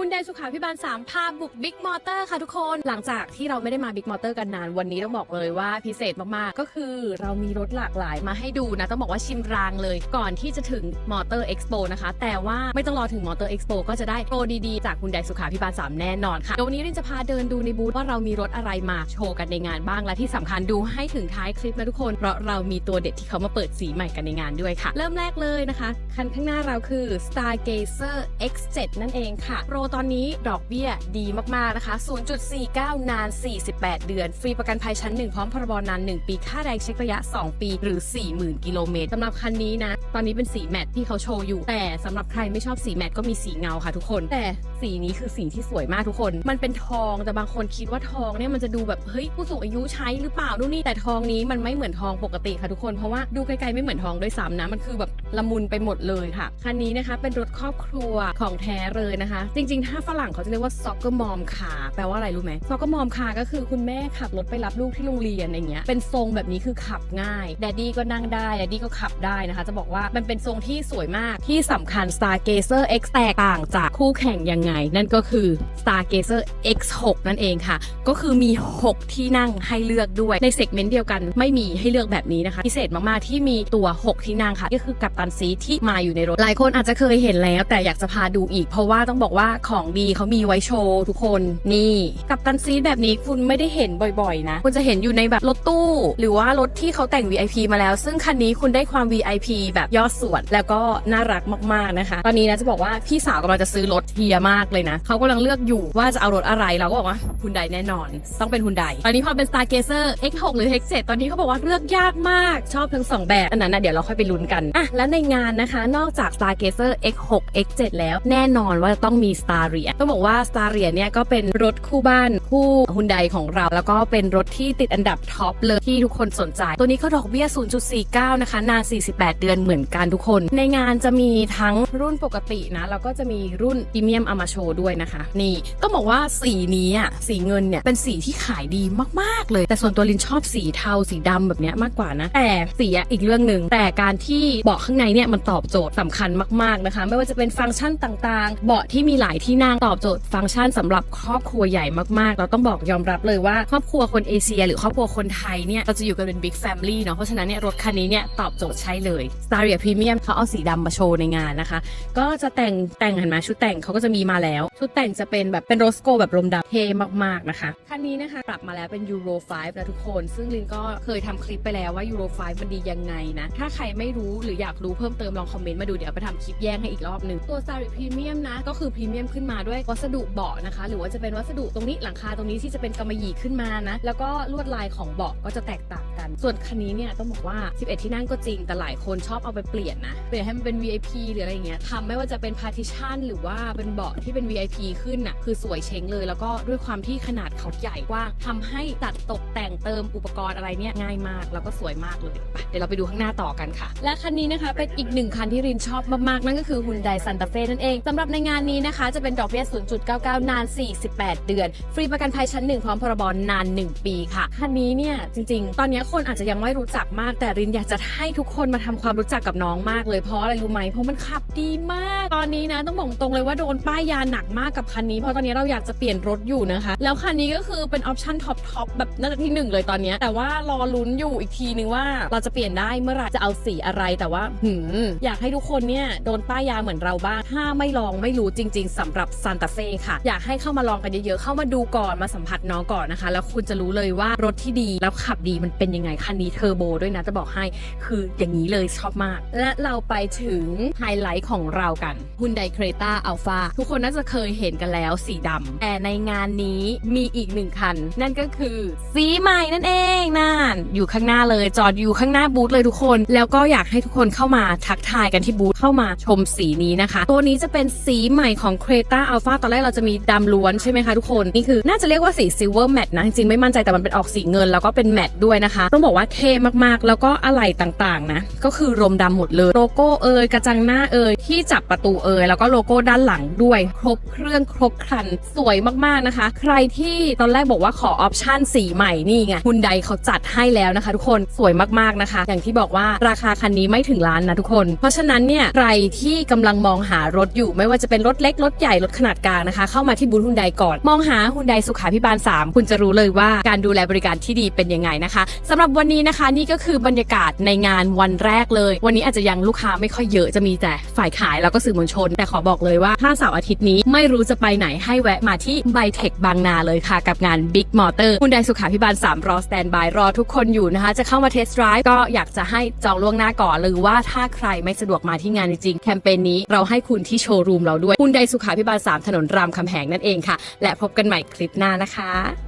คุณไดสุขาพิบาล3พาบุกบิ๊กมอเตอร์ค่ะทุกคน หลังจากที่เราไม่ได้มาบิ๊กมอเตอร์กันนาน วันนี้ต้องบอกเลยว่าพิเศษมาก ๆ ก็คือเรามีรถหลากหลายมาให้ดูนะ ต้องบอกว่าชิมรางเลยก่อนที่จะถึงมอเตอร์เอ็กซ์โปนะคะ แต่ว่าไม่ต้องรอถึงมอเตอร์เอ็กซ์โปก็จะได้โปรดี ๆ จากคุณไดสุขาพิบาล 3 แน่นอนค่ะเดี๋ยววันนี้รินจะพาเดินดูในบูธว่าเรามีรถอะไรมาโชว์กันในงานบ้างและที่สำคัญดูให้ถึงท้ายคลิปนะทุกคนเพราะเรามีตัวเด็ดที่เขามาเปิดสีใหม่กันในงานด้วยค่ะ เริ่มแรกเลยนะคะคันข้างหน้าเราคือ Stargazer X7 นั่นเองค่ะโปรตอนนี้ดอกเบี้ยดีมากๆนะคะ 0.49 นาน 48 เดือน ฟรีประกันภัยชั้น 1 พร้อมพรบนาน 1 ปี ค่าแรงเช็คระยะ 2 ปี หรือ 40,000 กิโลเมตรสำหรับคันนี้นะ ตอนนี้เป็นสีแมตที่เขาโชว์อยู่ แต่สำหรับใครไม่ชอบสีแมตก็มีสีเงาค่ะทุกคน แต่สีนี้คือสีที่สวยมากทุกคน มันเป็นทอง แต่บางคนคิดว่าทองเนี่ยมันจะดูแบบ เฮ้ย ผู้สูงอายุใช้หรือเปล่านู่นนี่ แต่ทองนี้มันไม่เหมือนทองปกติค่ะทุกคน เพราะว่าดูไกลๆไม่เหมือนทองด้วยซ้ำนะ มันคือแบบละมุนไปหมดเลยค่ะ คันนี้นะคะเป็นรถครอบครัวของแท้เลยนะคะ จริงๆ ถ้าฝรั่งเขาจะเรียกว่า soccer mom car แปลว่าอะไรรู้ไหม soccer mom car ก็คือคุณแม่ขับรถไปรับลูกที่โรงเรียนอะไรเงี้ย เป็นทรงแบบนี้คือขับง่าย แดดดี้ก็นั่งได้ แดดดี้ก็ขับได้นะคะ จะบอกว่ามันเป็นทรงที่สวยมาก ที่สำคัญ Stargazer X แตกต่างจากคู่แข่งยังไง นั่นก็คือ Stargazer X6 นั่นเองค่ะ ก็คือมี 6 ที่นั่งให้เลือกด้วย ในเซกเมนต์เดียวกันไม่มีให้เลือกแบบนี้นะคะ พิเศษมากๆ ที่มีตัว 6 ที่นั่งค่ะ ก็คือกับตันซีทที่มาอยู่ในรถ หลายคนอาจจะเคยเห็นแล้ว แต่อยากจะพาดูอีก เพราะว่าต้องบอกว่าของดีเขามีไว้โชว์ทุกคนนี่กับตันซีทแบบนี้คุณไม่ได้เห็นบ่อยๆ นะ คุณจะเห็นอยู่ในแบบรถตู้ หรือว่ารถที่เขาแต่ง VIP มาแล้ว ซึ่งคันนี้คุณได้ความ VIP แบบยอดส่วน แล้วก็น่ารักมากๆนะคะ ตอนนี้นะจะบอกว่าพี่สาวกำลังจะซื้อรถเทียมากเลยนะเขากำลังเลือกอยู่ว่าจะเอารถอะไรเราก็บอกว่าฮุนไดแน่นอน ต้องเป็นฮุนไดตอนนี้พอเป็น Stargazer X6 หรือ X7 ตอนนี้เขาบอกว่าเลือกยากมากชอบทั้งสองแบบอันนั้นนะเดี๋ยวเราค่อยไปลุ้นกันอะและในงานนะคะ นอกจาก Stargazer X6 X7 แล้วแน่นอนว่าต้องมี Staria ต้องบอกว่า Staria เนี่ยก็เป็นรถคู่บ้านคู่ฮุนไดของเรา แล้วก็เป็นรถที่ติดอันดับท็อปเลยที่ทุกคนสนใจ ตัวนี้เขาดอกเบี้ย 0.49 นะคะ นาน 48 เดือนเหมือนกันทุกคน ในงานจะมีทั้งรุ่นปกตินะ แล้วก็จะมีรุ่นพรีเมียมเอามาโชด้วยนะคะ นี่ต้องบอกว่าสีนี้อะสีเงินเนี่ยเป็นสีที่ขายดีมากๆเลย แต่ส่วนตัวลินชอบสีเทาสีดำแบบนี้มากกว่านะ แต่สีอะอีกเรื่องหนึ่งแต่การที่เบาะข้างในเนี่ยมันตอบโจทย์สำคัญมากๆนะคะ ไม่ว่าจะเป็นฟังก์ชันต่างๆ เบาะที่มีหลายที่นั่งตอบโจทย์ฟังก์ชันสำหรับครอบครัวใหญ่มากๆ เราต้องบอกยอมรับเลยว่าครอบครัวคนเอเชีย หรือครอบครัวคนไทยเนี่ยเราจะอยู่กันเป็นบิ๊กแฟมิลี่เนาะเพราะฉะนั้นเนี่ยรถคันนี้เนี่ยตอบโจทย์ใช่เลย Staria Premium เขาเอาสีดำมาโชว์ในงานนะคะ ก็จะแต่งแต่งเห็นไหมชุดแต่งเขาก็จะมีมาแล้ว ชุดแต่งจะเป็นแบบเป็นโรสโกแบบลมดำเท่มากๆนะคะคันนี้นะคะปรับมาแล้วเป็น Euro 5นะทุกคน ซึ่งลินก็เคยทำคลิปไปแล้วว่า Euro 5 มันดียังไงนะถ้าใครไม่รู้หรืออยากรู้เพิ่มเติมลองคอมเมนต์มาดูเดี๋ยวไปทำคลิปแยกให้อีกรอบหนึ่งตัว Staria Premium นะก็คือพรีเมขึ้นมาด้วยวัสดุเบาะนะคะ หรือว่าจะเป็นวัสดุตรงนี้หลังคาตรงนี้ที่จะเป็นกำมะหยี่ขึ้นมานะ แล้วก็ลวดลายของเบาะก็จะแตกต่าง กัน ส่วนคันนี้เนี่ยต้องบอกว่า 11 ที่นั่งก็จริง แต่หลายคนชอบเอาไปเปลี่ยนนะ เปลี่ยนให้มันเป็น VIP หรืออะไรเงี้ยทำไม่ว่าจะเป็น partition หรือว่าเป็นเบาะที่เป็น VIP ขึ้นน่ะ คือสวยเช้งเลย แล้วก็ด้วยความที่ขนาดเขาใหญ่กว้างทำให้ตัดตกแต่งเติมอุปกรณ์อะไรเนี่ยง่ายมาก แล้วก็สวยมากเลยไปเดี๋ยวเราไปดูข้างหน้าต่อกันค่ะ และคันนี้นะคะเป็นอีกหนึ่งคันที่รินชอบมากๆนั่นก็คือ Hyundai Santa Fe นั่นเองสำหรับในงานนี้นะคะ จะเป็นดอกเบี้ย 0.99 นาน 48 เดือน ฟรีประกันภัยชั้น 1 พร้อมพรบนาน 1 ปีค่ะคันนี้เนี่ยจริง ๆ ตอนนี้คนอาจจะยังไม่รู้จักมาก แต่รินอยากจะให้ทุกคนมาทำความรู้จักกับน้องมากเลยเพราะอะไรรู้ไหมเพราะมันขับดีมาก ตอนนี้นะต้องบอกตรงเลยว่าโดนป้ายยาหนักมากกับคันนี้ เพราะตอนนี้เราอยากจะเปลี่ยนรถอยู่นะคะ แล้วคันนี้ก็คือเป็นออปชั่นท็อปท็อปแบบน่าจะที่หนึ่งเลยตอนนี้ แต่ว่ารอลุ้นอยู่อีกทีนึงว่าเราจะเปลี่ยนได้เมื่อไหร่จะเอาสีอะไรแต่ว่าหืมอยากให้ทุกคนเนี่ยโดนป้ายยาเหมือนเราบ้างถ้าไม่ลองไม่รู้จริง ๆสำหรับซานตาเฟ่ค่ะ อยากให้เข้ามาลองกันเยอะๆเข้ามาดูก่อนมาสัมผัสน้องก่อนนะคะ แล้วคุณจะรู้เลยว่ารถที่ดีแล้วขับดีมันเป็นยังไง คันนี้เทอร์โบด้วยนะจะบอกให้คืออย่างนี้เลยชอบมาก และเราไปถึงไฮไลท์ของเรากัน Hyundai Creta Alpha ทุกคนน่าจะเคยเห็นกันแล้วสีดำแต่ในงานนี้มีอีกหนึ่งคัน นั่นก็คือสีใหม่นั่นเองนะ นอยู่ข้างหน้าเลย จอดอยู่ข้างหน้าบูธเลยทุกคน แล้วก็อยากให้ทุกคนเข้ามาทักทายกันที่บูธเข้ามาชมสีนี้นะคะ ตัวนี้จะเป็นสีใหม่ของ Creta Alpha ตอนแรกเราจะมีดำล้วนใช่ไหมคะทุกคน นี่คือน่าจะเรียกว่าสี Silver Matte นะ จริงไม่มั่นใจแต่มันเป็นออกสีเงิน แล้วก็เป็นแมตต์ด้วยนะคะ ต้องบอกว่าเท่มากๆ แล้วก็อะไหล่ต่างๆนะ ก็คือรมดำหมดเลย โลโก้เอ่ยกระจังหน้าเอ่ยที่จับประตูเอ่ยแล้วก็โลโก้ด้านหลังด้วย ครบเครื่องครบคคันสวยมากๆนะคะ ใครที่ตอนแรกบอกว่าขอออปชั่นสีใหม่นี่ไงฮุนไดเขาจัดให้แล้วนะคะ ทุกคนสวยมากๆนะคะ อย่างที่บอกว่าราคาคันนี้ไม่ถึงล้านนะทุกคน เพราะฉะนั้นเนี่ยใครที่กำลังมองหารถอยู่ ไม่ว่าจะเป็นรถเล็กรถใหญ่รถขนาดกลางนะคะ เข้ามาที่บูธฮุนไดก่อน มองหาฮุนไดสุขาพิบาล 3 คุณจะรู้เลยว่าการดูแลบริการที่ดีเป็นยังไงนะคะสำหรับวันนี้นะคะนี่ก็คือบรรยากาศในงานวันแรกเลย วันนี้อาจจะยังลูกค้าไม่ค่อยเยอะจะมีแต่ฝ่ายขายแล้วก็สื่อมวลชน แต่ขอบอกเลยว่าถ้าเสาร์อาทิตย์นี้ไม่รู้จะไปไหนให้แวะมาที่ไบเทคบางนาเลยค่ะ กับงาน Big Motor คุณไดสุขาพิบาล3รอสแตนบายรอทุกคคนอยู่นะคะ จะเข้ามาเทสต์ไรฟ์ก็อยากจะให้จองล่วงหน้าก่อนหรือว่าถ้าใครไม่สะดวกมาที่งานจริงๆแคมเปญนี้เราให้คุณที่โชว์รูมเราด้วยคุณไดสุขาพิบาล3ถนนรามคำแหงนั่นเองค่ะ และพบกันใหม่คลิปหน้านะคะ